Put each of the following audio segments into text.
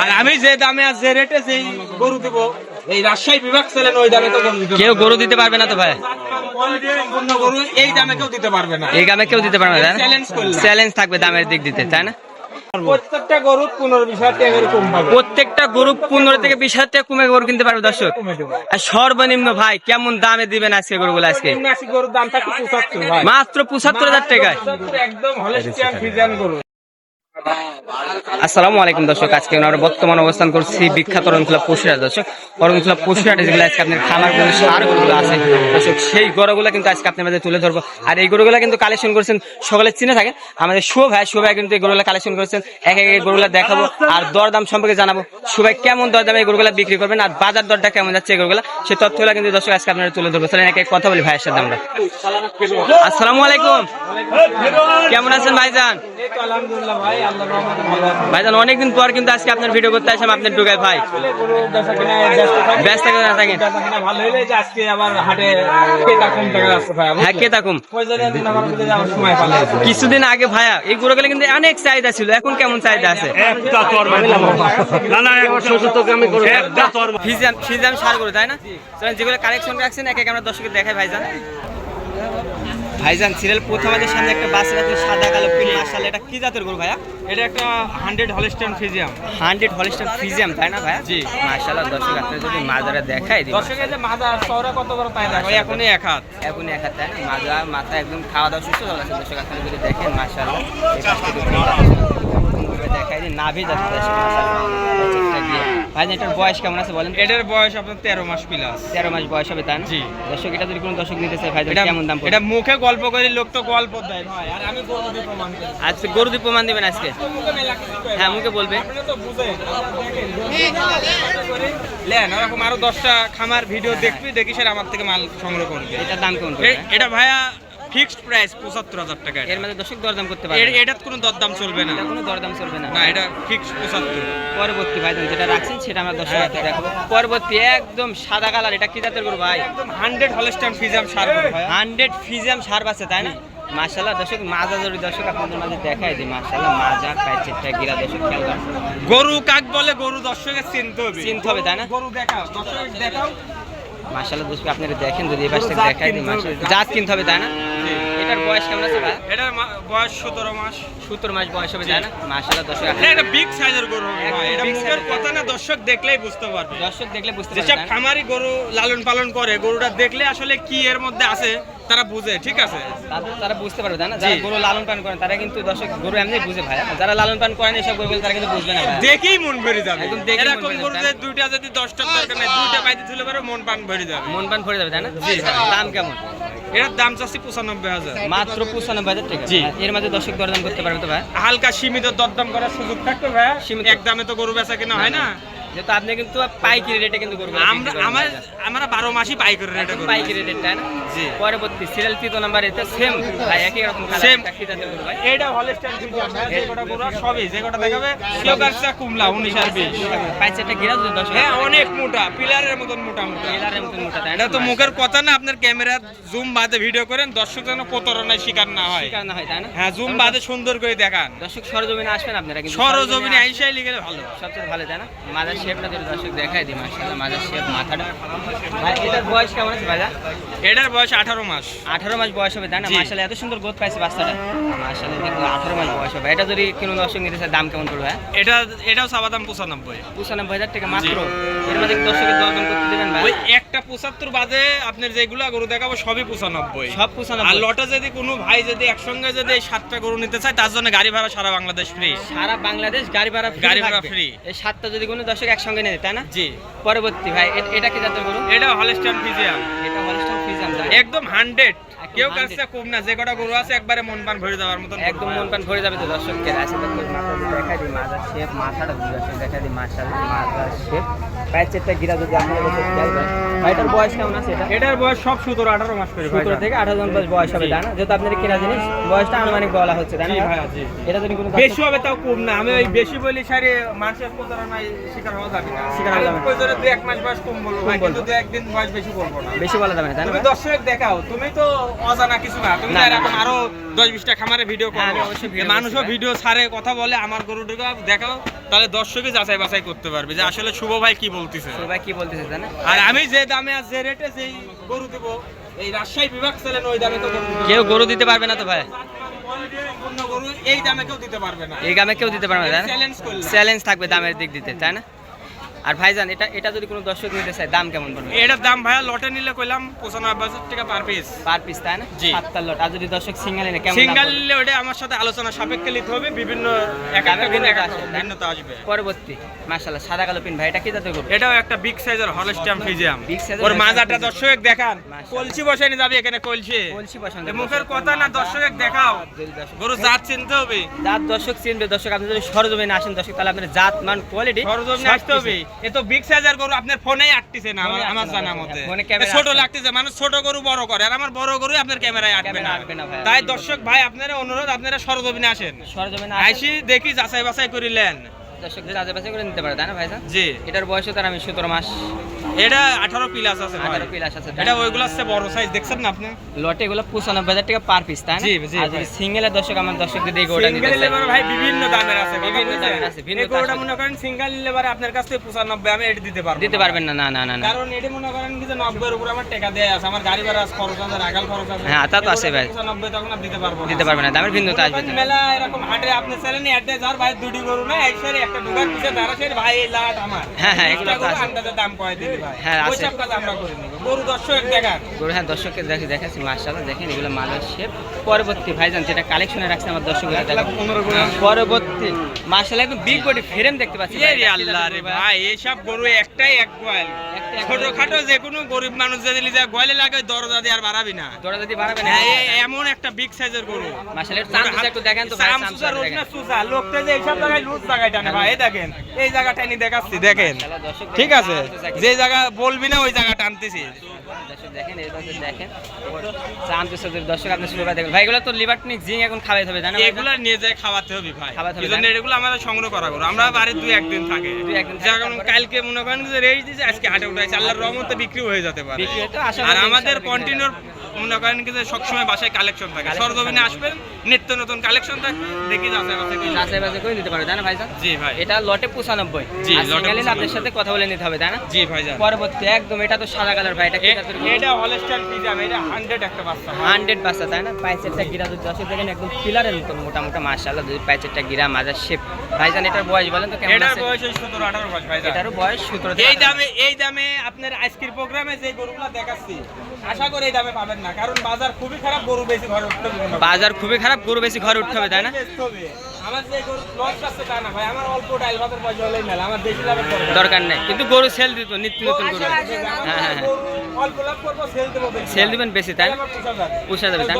আর আমি যে দামে আর যে রেটে যেই গরু দেবো এই রাজশাহী বিভাগ ছেলেন ওই দামে তো গরু কেউ গরু দিতে পারবে না তো ভাই। সম্পূর্ণ গরু এই দামে কেউ দিতে পারবে না। এই গ্রামে কেউ দিতে পারবে না। চ্যালেঞ্জ থাকবে দামের দিক দিতে তাই না? প্রত্যেকটা গরু পনেরো বিশ হাজার কম পাবে প্রত্যেকটা গরু পনেরো থেকে বিশ হাজার টাকা কমে গরু কিনতে পারবে দর্শক। আর সর্বনিম্ন ভাই কেমন দামে দিবেন আজকে গরুগুলো আজকে? গরুর দাম থাকে পঁচাত্তর মাত্র পঁচাত্তর হাজার টাকায়। একদম গরু। আসসালামু আলাইকুম দর্শক, আজকে আমরা বর্তমান অবস্থান করছি বিখ্যাত অরণখোলা পশুহাট দর্শক অরণখোলা পশুহাটে যেগুলো আজকে আপনার খামার গরু সার আছে, দর্শক, সেই গরুগুলো কিন্তু আজকে আপনার মাঝে তুলে ধরবো। আর এই গরুগুলো কিন্তু কালেকশন করেছেন, সকলে চিনে থাকে আমাদের শো ভাই শো ভাই কিন্তু এই গরুগুলো কালেকশন করেছেন, এক এক গরুগুলো দেখাবো আর দরদাম সম্পর্কে জানাব। সবাই কেমন দরদামে এই গরুগুলো বিক্রি করবেন আর বাজার দরটা কেমন যাচ্ছে এই গরুগুলো সেই তথ্যগুলো কিন্তু দর্শক আজকে আপনারা তুলে ধরবো। চলেন এক এক কথা বলি ভাইয়ের সাথে আমরা। আসসালামু আলাইকুম। কেমন আছেন ভাইজান? আলহামদুলিল্লাহ ভাই আল্লাহ ভাইজান অনেকদিন পর কিন্তু আজকে আপনার ভিডিও করতে আসলাম আপনার ডুগায় ভাই। গরু ব্যস্ত না থাকেন? ভালো হইলে যে আজকে আবার হাটে কম টাকা ভাই হ্যাঁ কিছুদিন আগে ভাইয়া এই গরুগুলো কিন্তু অনেক চাহিদা ছিল এখন কেমন চাহিদা আছে? একটা তোর না না একশো তোকে আমি করব একটা তোর ফিজাম ফিজাম সার গরু তাই না? যেগুলো কালেকশন রাখছেন এক এক আমরা দর্শকের দেখাই ভাইজান। ভাইজান সিরিয়াল প্রথম আমাদের সামনে একটা বাস আছে সাদা কালো পিল মার্শাল এটা কি জাতের গরু ভাইয়া? এটা একটা হান্ড্রেড হলিস্টান ফিজিয়াম হান্ড্রেড হলিস্টার ফিজিয়াম তাই না ভাইয়া? জি। মার্শাল্লাহ দর্শক আপনার যদি মাজারা দেখাই দিই দর্শকের যে মাথা শহরে কত বড় তাই দেখো এখনই এক হাত। এখন এক হাত তাই না? মাজা মাথা একদম খাওয়া দাওয়া সুস্থ চলে আছে দর্শক আপনারা যদি দেখেন মার্শাল্লাহ দেখাই দিই নাভি যাচ্ছে দর্শক ভাই এটার বয়স কেমন আছে বলেন? এটার বয়স আপনার তেরো মাস প্লাস তেরো মাস বয়স হবে তাই জি। দর্শক এটা যদি কোনো দর্শক নিতে চায় ভাই কেমন দাম এটা মুখে গল্প করে লোক তো গল্প দেয়। ভাই আর আমি দিয়ে প্রমাণ আজকে গরু দিয়ে প্রমাণ দিবেন আজকে। হ্যাঁ মুখে বলবে। লেন এরকম আরও দশটা খামার ভিডিও দেখবি দেখি স্যার আমার থেকে মাল সংগ্রহ করবে। এটা দাম কেমন এটা ভাইয়া ফিক্সড প্রাইস পঁচাত্তর হাজার টাকা এর মধ্যে দর্শক দরদাম করতে পারবে এটার কোনো দরদাম চলবে না। এটা কোনো দরদাম চলবে না। না এটা ফিক্সড পঁচাত্তর। পরবর্তী ভাই যেটা রাখছেন সেটা আমরা দর্শক হ্যাঁ, পরবর্তী একদম সাদা কালার এটা কি জাতের গরু ভাই? একদম hundred Holstein Friesian sir hundred Friesian sir আছে তাই না? মাশাল্লাহ দর্শক মাজা দর্শক আপনাদের মাঝে মাশাল্লাহ মাজা গিরা দর্শক খেয়াল। গরু কাক বলে গরু দর্শকের চিনতে হবে। চিনতে হবে তাই না? গরু দেখাও দর্শক দেখাও। মাশাল্লাহ দর্শক আপনারা দেখেন যদি এই পাশটা দেখাই দিই মাশাল্লাহ জাত কিনতে হবে তাই না। এটার বয়স কেমন আছে ভাই? এটার বয়স সতেরো মাস। সতেরো মাস বয়স হবে তাই না? দর্শক। এটা বিগ সাইজের গরু ভাই। এটা মুখের কথা না দর্শক দেখলেই বুঝতে পারবে। দর্শক দেখলে বুঝতে যেসব তাই না? খামারি গরু লালন পালন করে গরুটা দেখলে আসলে কি এর মধ্যে আছে তারা বুঝে ঠিক আছে? তারা- বুঝতে পারবে তাই না? যারা গরু লালন পালন করেন তারা কিন্তু দর্শক গরু এমনি বুঝে ভাই। যারা লালন পালন করেন এসব গরু তারা কিন্তু বুঝবে না দেখেই মন ভরে যাবে। একদম মন এরকম গরু যে দুইটা যদি দশটার দরকার নাই দুইটা পাইতে তুলে পারে মন পান ভরে যাবে। মন পান ভরে যাবে তাই না? দাম কেমন? এটার দাম চাচ্ছি পঁচানব্বই হাজার। মাত্র পঁচানব্বই হাজার টাকা। জি। এর মাঝে দর্শক দরদাম করতে পারবে তো ভাই? হালকা সীমিত দরদাম করার সুযোগ থাকতো ভাই। সীমিত। এক দামে তো গরু বেচা কিনা হয় না। যেহেতু আপনি কিন্তু পাইকারি রেটে কিন্তু গরু আমরা আমার আমরা বারো মাসই পাইকারি রেটে করি পাইকারি রেট তাই না? জি। পরবর্তী সিরিয়াল তৃতীয় নাম্বার এতে সেম ভাই একই রকম হলস্টাইন যে কটা গরু সবই যে কটা দেখাবে কুমলা উনিশ আর বিশ। পাইছে একটা গিরা যদি দর্শক হ্যাঁ অনেক মোটা পিলারের মতন মোটা মোটা। টেলারের মতন মোটা তাই এটা তো মুখের কথা না আপনার ক্যামেরা জুম বাদে ভিডিও করেন দর্শক যেন প্রতারণায় শিকার না হয়। শিকার না হয় তাই না? হ্যাঁ জুম বাদে সুন্দর করে দেখান। দর্শক সরজমিনে আসবেন আপনারা কিন্তু সরজমিনে আইসাই লিখে ভালো। সবচেয়ে ভালো তাই না? মাজার শেপটা যদি দর্শক দেখাই দিই মাজার শেপ মাথাটা। ভাই এটার বয়স কেমন আছে ভাইয়া এটার বয়স আঠারো মাস। আঠারো মাস বয়স হবে তাই না। এত সুন্দর গ্রোথ পাইছে বাচ্চাটা। মার্শাল দেখো আঠারো মাস বয়স হবে। এটা যদি কোনো দর্শক নিতে চায় দাম কেমন পড়বে এটা এটাও দাম পঁচানব্বই। পঁচানব্বই হাজার টাকা মাত্র। এর মধ্যে দর্শকের দরদাম করতে দেবেন ভাই। ওই একটা পঁচাত্তর বাদে আপনার যেগুলো গরু দেখাবো সবই পঁচানব্বই। সব আর পঁচানব্বই লটে যদি কোনো ভাই যদি একসঙ্গে যদি এই সাতটা গরু নিতে চায় তার জন্য গাড়ি ভাড়া সারা বাংলাদেশ ফ্রি সারা বাংলাদেশ গাড়ি ভাড়া গাড়ি ভাড়া free। এই সাতটা যদি কোনো দর্শক একসঙ্গে নেবে তাই না? জি। পরবর্তী ভাই এটা কি জাতের গরু এটা হলস্টার ফিজিয়াম। এটা হলস্টার ফিজিয়াম একদম হান্ড্রেড কেউ 100 কাছে কম না যে কটা গরু আছে একবারে মন পান ভরে যাওয়ার মতন একদম মন প্রাণ ভরে যাবে তো দর্শককে। আছে তো মাথা দিয়ে দেখাই দিই মাথার শেপ মাথাটা যদি দর্শক দেখাই দিই মাথার মাথার শেপ পায়ের চেটটা গিরা যদি আপনারা ভাইটার বয়স কেমন আছে এটা? এটার বয়স সব সতেরো আঠারো মাস করে সতেরো থেকে আঠারো জন বয়স বয়স হবে। তাই না? যেহেতু আপনার কেনা জিনিস বয়সটা আনুমানিক বলা হচ্ছে তাই না। এটা যদি কোনো বেশি হবে তাও কম না। আমি ওই বেশি বলি সারি মানুষের প্রতারণায় শিকার হওয়া যাবে না। শিকার হওয়া যাবে না। দুই এক মাস বয়স কম বলব ভাই কম বলব। কিন্তু দু একদিন বয়স বেশি বলব না। বেশি বলা যাবে না তাই না তুমি দর্শক দেখাও তুমি তো অজানা কিছু না। তুমি। এরকম আরও দশ বিশটা খামারে ভিডিও হ্যাঁ, করো video মানুষও ভিডিও ছাড়ে কথা বলে আমার গরুটাকে দেখাও তাহলে দর্শকে যাচাই বাছাই করতে পারবে যে আসলে শুভ ভাই কি বলতেছে। সবাই কি বলতেছে জানেন? আর আমি যে দামে আর যে রেটে যেই গরু দেবো এই রাজশাহী বিভাগ ওই দামে তো কেউ গরু দিতে পারবে না তো ভাই। গরু এই দামে কেউ দিতে পারবে না। এই গ্রামে কেউ দিতে পারবে না চ্যালেঞ্জ থাকবে দামের দিক দিতে তাই না? আর ভাইজান এটা এটা যদি কোনো দর্শক নিতে চায় দাম কেমন পড়বে? এটার দাম ভাইয়া লটে নিলে কইলাম পঁচানব্বই হাজার টাকা পার পিস পার পিস তাই না? জি। সাতটার লট। আর যদি দর্শক সিঙ্গেল এনে কেমন সিঙ্গেল নিলে ওটা আমার সাথে আলোচনা সাপেক্ষে নিতে হবে বিভিন্ন এক একটা ভিন্ন ভিন্নতা আসবে, পরবর্তী মাশাআল্লাহ সাদা কালো পিন ভাই এটা কি জাতের গরু? এটাও একটা বিগ সাইজের হলস্টাম ফিজিয়াম Big size এর ওর মাজাটা দর্শক দেখান। কলসি বসে নি যাবে এখানে কলসি। কলসি এ মুখের কথা না দর্শক দেখাও। গরু জাত চিনতে হবে। জাত দর্শক চিনবে দর্শক আপনি যদি সরজমিনে আসেন দর্শক তাহলে আপনার জাত মান কোয়ালিটি সরজমিনে আসতে হবে। এ তো বিগ সাইজের গরু আপনার ফোনেই আটতিছে না আমার আমার জানা। মতে। ছোট লাগতেছে মানুষ ছোট গরু বড় করে আর আমার বড় গরু আপনার ক্যামেরায় আটবে না। তাই দর্শক ভাই আপনারা অনুরোধ আপনারা সরজমিনে আসেন। সরজমিনে আইসি দেখি যাচাই বাছাই করিলেন। দর্শক আশেপাশে করে নিতে পারে তাই না ভাইজান জি। এটার বয়স তার আমি সতেরো মাস। এটা আঠারো প্লাস আছে ভাই। আঠারো প্লাস আছে এটা ওইগুলো আছে বড় সাইজ দেখছেন না আপনি? লটে এগুলো পঁচানব্বই হাজার টাকা পার পিস তাই না? আর যদি দর্শক আমার এই গরুটা নিতে সিঙ্গেল লেবার ভাই বিভিন্ন দামের আছে বিভিন্ন দামের আছে, ভিন্ন গরুটা মনে করেন সিঙ্গেল লেবার আপনার কাছ থেকে পঁচানব্বই আমি এটা দিতে পারব দিতে পারবেন না না না না কারণ এটা মনে করেন কি যে নব্বইয়ের উপর আমার টাকা দেয়া আছে আমার গাড়ি ভাড়া খরচ আছে রাখাল খরচ আছে। হ্যাঁ, তা তো আছে ভাই। পঁচানব্বই তখন আর দিতে পারব দিতে পারবে না দামের ভিন্নতা আসবে মেলা এরকম হাটে আপনি চ্যানেলে অ্যাড দেয় যার ভাই দুটি গরু না এক একটা পিছে তারা সেই ভাই লাট আমার। হ্যাঁ, হ্যাঁ, এগুলো। আন্দাজে দাম কয় ভাই হ্যাঁ, আছে। গরু দর্শক দেখান। গরু হ্যাঁ দর্শককে দেখে দেখাচ্ছি মার্শাল্লাহ দেখেন এগুলো মালের শেপ পরবর্তী ভাইজান যেটা কালেকশনে রাখছে আমার দর্শক পরবর্তী মার্শাল্লাহ একদম বিগ বডি ফ্রেম দেখতে পাচ্ছি এ রে আল্লাহ রে গরু ভাই? ভাই এইসব গরু একটাই এক গোয়াল। ছোটখাটো যে কোনো গরিব মানুষ যদি লিজা গোয়ালে লাগে দরজা দিয়ে আর বাড়াবি না। দরজা যদি বাড়াবে না। হ্যাঁ, এমন একটা বিগ সাইজের গরু। মার্শাল্লাহ একটু একটু দেখেন তো ভাই রোজ না লোকটা যে এইসব জায়গায় লুজ জায়গায় টানে ভাই, এই দেখেন, এই জায়গাটা এনে দেখাচ্ছি, দেখেন। ঠিক আছে? যে জায়গা বলবি না ওই জায়গা টানতেছি দেখেন দেখেন। দর্শক আপনি শুরু করে ভাই এগুলো তো লিভারটনিক জিং এখন খাওয়াতে হবে জানেন এগুলা নিয়ে যায় খাওয়াতে হবে ভাই। খাওয়াতে? এগুলো আমাদের সংগ্রহ করা করো। আমরা দুই একদিন থাকে। দুই একদিন যেমন কালকে মনে করেন যে দিয়েছে আজকে হাটে উঠাইছে। আল্লাহর রহমতে বিক্রি হয়ে যেতে পারে। আর আমাদের কন্টিনিউর মনে করেন কি যে সবসময় বাসায় কালেকশন থাকে। সরজমিনে আসবেন নিত্য নতুন কালেকশন থাকে দেখি যাচাই বাছাই করে যাচাই বাছাই করে নিতে পারবে তাই না ভাইজান? জি ভাই। এটা লটে পঁচানব্বই। জি, লটে আপনার সাথে কথা বলে নিতে হবে তাই না? জি পরবর্তী একদম এটা তো সাদা কালার ভাই এটা কি গরু? এটা হলস্টাইন ফিজাম এটা 100 একটা বাচ্চা ভাই। হান্ড্রেড বাচ্চা তাই না? পাইচেরটা গিরা যদি দর্শক দেখেন একদম পিলারের মতো মোটা মোটা মাশাআল্লাহ যদি গিরা মাজার শেপ ভাইজান এটার বয়স বলেন তো কেমন এটার বয়স ওই 17 18 বছর ভাই যান। এটারও বয়স সতেরো এই দামে এই দামে আপনার আজকের প্রোগ্রামে যে গরুগুলো দেখাচ্ছি আশা করি এই দামে পাবেন না। কারণ বাজার খুবই খারাপ গরু বেশি ঘরে উঠতে হবে বাজার খুবই খারাপ গরু বেশি ঘরে উঠতে হবে তাই না? আমার যে গরু লস আছে তা না ভাই আমার অল্প ডাইল ভাতের পয়সা হলেই মেলা আমার বেশি লাভের দরকার নেই কিন্তু গরু সেল দিত নিত্য নতুন গরু। আমার হ্যাঁ হ্যাঁ অল্প লাভ করব সেল দেবো সেল দিবেন বেশি তাই পোষা যাবে। তাই।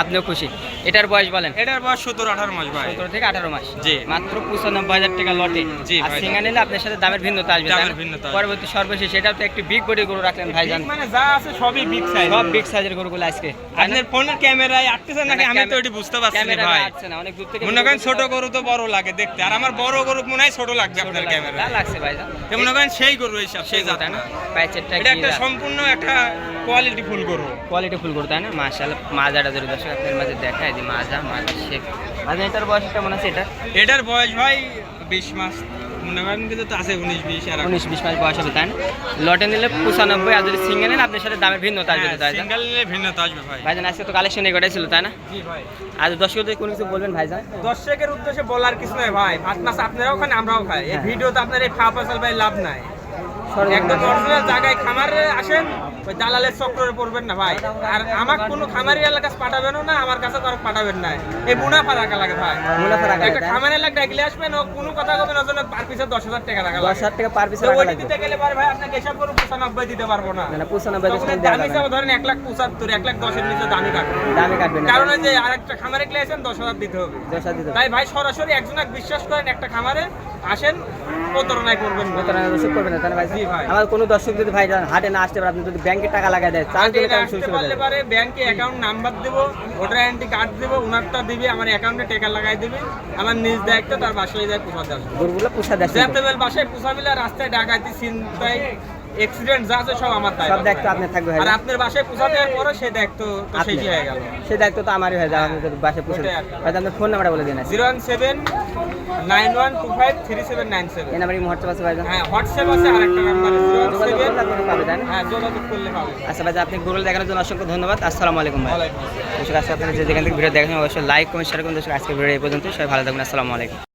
আপনিও খুশি। এটার বয়স বলেন? এটার বয়স সতেরো আঠারো মাস ভাই। সতেরো থেকে আঠারো মাস। জি। মাত্র পঁচানব্বই হাজার টাকা লটে। জি, আর সিঙ্গা নিলে আপনার সাথে দামের ভিন্নতা আসবে দামের ভিন্নতা পরবর্তী সর্বশেষ এটাও তো একটু বিগ বডি গরু রাখলেন ভাইজান। মানে যা আছে সবই বিগ সাইজ সব বিগ সাইজের গরুগুলো আজকে। আপনার ফোনের ক্যামেরায় আটতেছে নাকি? আমি তো ওটি বুঝতে পারছি না ভাই। না, অনেক দূর থেকে মনে করেন ছোট গরু তো বড় লাগে দেখতে। আর আমার বড় গরু মনে হয় ছোট লাগবে ছোট আপনার ক্যামেরা লাগছে তো মনে করেন সেই গরু এইসব সেই জাত না? এটা একটা সম্পূর্ণ একটা কোয়ালিটি ফুল গরু। কোয়ালিটি ফুল গরু তাই না? মাশাআল্লাহ মাজাটা যদি দর্শক আপনার মাঝে দেখায় যে মাজা মাজা শেখ মাজা এটার বয়স কেমন আছে এটা? এটার বয়স ভাই বিশ মাস। মনে করেন কিন্তু তো আছে উনিশ বিশ এরকম উনিশ বিশ মাস বয়স হবে তাই লটে নিলে পঁচানব্বই আর যদি সিঙ্গেল নেন আপনার সাথে দামের ভিন্নতা আসবে তাই সিঙ্গেল নিলে ভিন্নতা আসবে ভাই। ভাইজান আজকে তো কালেকশন এগোটাই ছিল তাই না? জি ভাই। আর দর্শকদের কোনো কিছু বলবেন ভাইজান? দর্শকের উদ্দেশ্যে বলার কিছু নয় ভাই। ভাত মাছ আপনারাও খান আমরাও খাই। এই হ্যাঁ। ভিডিওতে আপনার এই খাওয়া ফসল ভাই লাভ নাই। একদম অরিজিনাল জায়গায় খামারে আসেন ওই দালালের চক্রে পড়বেন না ভাই। আর আমার কোনো খামারি এলাকা পাঠাবেনও না আমার কাছে কারও পাঠাবেন না। এই মুনাফা রাখা লাগে ভাই। মুনাফা রাখা একটা? খামার এলাকা ডাকলে আসবেন ও কোনো কথা কবেন ওর জন্য পার পিছে দশ হাজার টাকা রাখা দশ হাজার টাকা পার পিস তো ওইটা দিতে গেলে পারে ভাই আপনাকে এসব করে পঁচানব্বই দিতে পারব না। না পঁচানব্বই দাম হিসাবে ধরেন এক লাখ পঁচাত্তর এক লাখ দশের নিচে দামি কাটবে দামে কাটবেন না। কারণ ওই যে আরেকটা খামারে গেলে আসেন দশ হাজার দিতে হবে। দশ হাজার দিতে তাই ভাই সরাসরি একজনকে বিশ্বাস করেন একটা খামারে আসেন প্রতারণায় করবেন না। দর্শক করবেন না। তাই ভাই আমার কোনো দর্শক যদি ভাই হাটে না আসতে পারে আপনি যদি ব্যাংকে টাকা লাগাই দেয় চার্জ আগে দিলে এটা কেমন আসতে শুরু পারলে পারে ব্যাংকে অ্যাকাউন্ট নাম্বার দেবো ভোটার আইডেন্টি কার্ড দেবো উনারটা দিবে আমার অ্যাকাউন্টে টাকা লাগাই দিবে। আমার নিজ দায়িত্ব তার বাসায় যায় গরুগুলো পুষা দেয় বাসায় পোষাবিলে রাস্তায় ডাকাতি চিন্তায় এক্সিডেন্ট যা আছে সব আমার দায়। সব দায়িত্ব আপনার থাকবে আর আপনার বাসায় পৌঁছাতে দেওয়ার পরে সেই দায়িত্ব তো সেই। হয়ে গেল। সেই দায়িত্ব তো আমারই হয়ে যাবে আপনি যদি বাসে পৌঁছে। ভাইজান আপনার ফোন নাম্বারটা বলে দিন zero one seven nine one two five three seven nine seven. এই নাম্বারে মুহূর্তে আছে ভাইজান হ্যাঁ হোয়াটসঅ্যাপ আছে আরেকটা নাম্বার জিরো ওয়ান সেভেন পাবে হ্যাঁ যোগাযোগ করলে পাবে আচ্ছা ভাই আপনি গুগল দেখানোর জন্য অসংখ্য ধন্যবাদ। আসসালামু আলাইকুম ভাই। দর্শক আজকে আপনারা যে যেখান থেকে ভিডিও দেখেন অবশ্যই লাইক কমেন্ট শেয়ার করুন। দর্শক আজকে ভিডিও এই পর্যন্ত সবাই ভালো থাকবেন আসসালামু আলাইকুম।